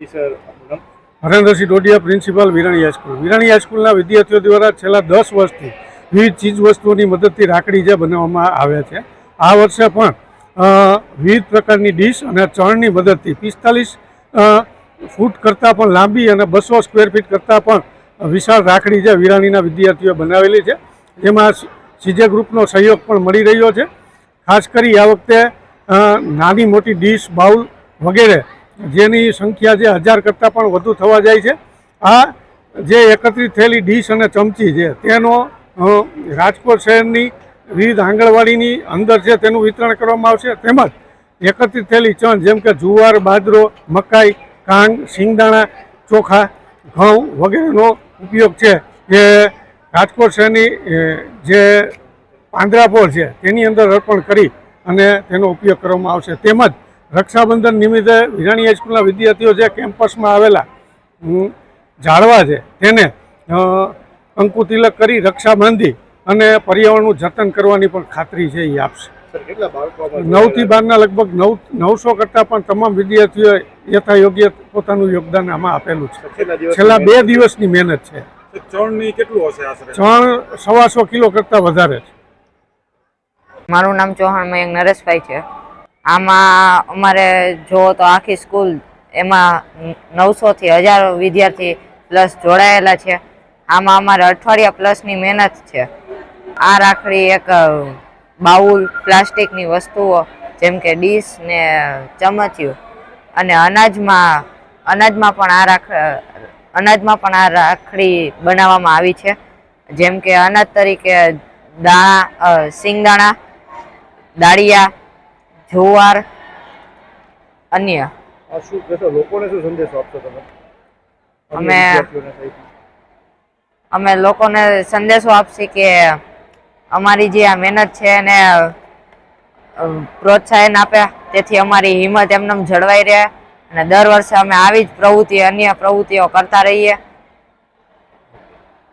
Harendrasinh Dodiya, principal Virani high school Virani હાઈસ્કૂલના વિદ્યાર્થીઓ દ્વારા છેલ્લા દસ વર્ષથી વિવિધ ચીજ વસ્તુઓની મદદથી રાખડી જે બનાવવામાં આવે છે. આ વર્ષે પણ વિવિધ પ્રકારની ડીશ અને ચણની મદદથી પિસ્તાલીસ ફૂટ કરતાં પણ લાંબી અને બસો સ્ક્વેર ફીટ કરતાં પણ વિશાળ રાખડી જે વિરાણીના વિદ્યાર્થીઓએ બનાવેલી છે. જેમાં સીજે ગ્રુપનો સહયોગ પણ મળી રહ્યો છે. ખાસ કરી આ વખતે નાની મોટી ડીશ બાઉલ વગેરે જેની સંખ્યા જે હજાર કરતાં પણ વધુ થવા જાય છે. આ જે એકત્રિત થયેલી ડીશ અને ચમચી છે, તેનો રાજકોટ શહેરની વિવિધ આંગણવાડીની અંદર છે તેનું વિતરણ કરવામાં આવશે, તેમજ એકત્રિત થયેલી ચણ જેમ કે જુવાર, બાજરો, મકાઈ, કાંગ સિંગદાણા ચોખા, ઘઉં વગેરેનો ઉપયોગ છે. જે રાજકોટ શહેરની જે પાંદરાપોળ છે, તેની અંદર અર્પણ કરી અને તેનો ઉપયોગ કરવામાં આવશે. તેમજ રક્ષાબંધન નિમિત્તે વિરાણી હાઈસ્કૂલના વિદ્યાર્થીઓ જે કેમ્પસમાં આવેલા ઝાડવા છે તેને અંકુતિલક કરી રક્ષા બાંધી અને પર્યાવરણનું જતન કરવાની પણ ખાતરી છે એ આપશે. નવથી બારના લગભગ નવ નવસો કરતાં પણ તમામ વિદ્યાર્થીઓએ યથાયોગ્ય પોતાનું યોગદાન આમાં આપેલું છે. છેલ્લા બે દિવસની મહેનત છે. ચણ સવાસો કિલો કરતાં વધારે છે. મારું નામ ચૌહાણ મયંક નરેશભાઈ છે. આમાં અમારે જુઓ તો આખી સ્કૂલ એમાં નવસોથી હજાર વિદ્યાર્થી પ્લસ જોડાયેલા છે. આમાં અમારે અઠવાડિયા પ્લસની મહેનત છે. આ રાખડી એક બાઉલ પ્લાસ્ટિકની વસ્તુઓ, જેમ કે ડીશ ને ચમચિયું અને અનાજમાં અનાજમાં પણ આ રાખ અનાજમાં પણ આ રાખડી બનાવવામાં આવી છે. જેમ કે અનાજ તરીકે દાણા સિંગદાણા, દાળિયા જુવાર અન્ય. શું કહેશો લોકોને શું સંદેશો આપશો તમે? અમે- અમે લોકોને સંદેશો આપશે કે અમારી જે આ મહેનત છે એને પ્રોત્સાહન આપે. તેથી અમારી હિંમત એમનેમ જળવાઈ રહે. અને દર વર્ષે અમે આવી જ પ્રવૃત્તિ અન્ય પ્રવૃત્તિઓ કરતા રહીએ.